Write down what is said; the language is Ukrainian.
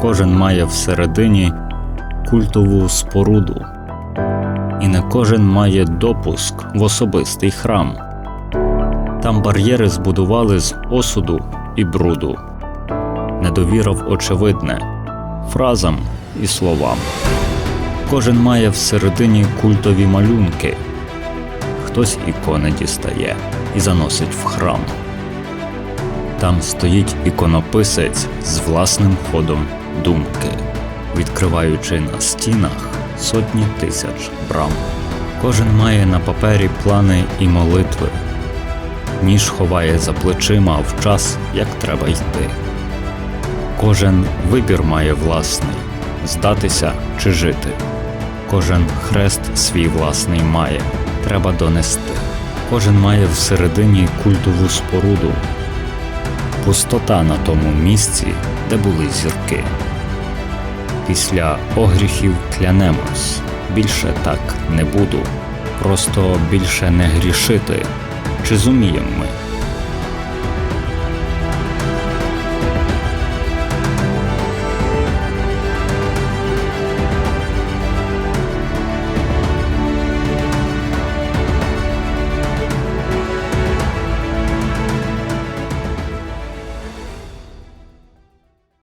Кожен має всередині культову споруду, і не кожен має допуск в особистий храм. Там бар'єри збудували з осуду і бруду, недовіра в очевидне, фразам і словам. Кожен має всередині культові малюнки, хтось ікони дістає і заносить в храм. Там стоїть іконописець з власним ходом думки, відкриваючи на стінах сотні тисяч брам. Кожен має на папері плани і молитви, ніж ховає за плечима в час, як треба йти. Кожен вибір має власний здатися чи жити. Кожен хрест свій власний має, треба донести. Кожен має всередині культову споруду, пустота на тому місці, де були зірки. Після огріхів клянемось, більше так не буду, просто більше не грішити. Чи зуміємо ми?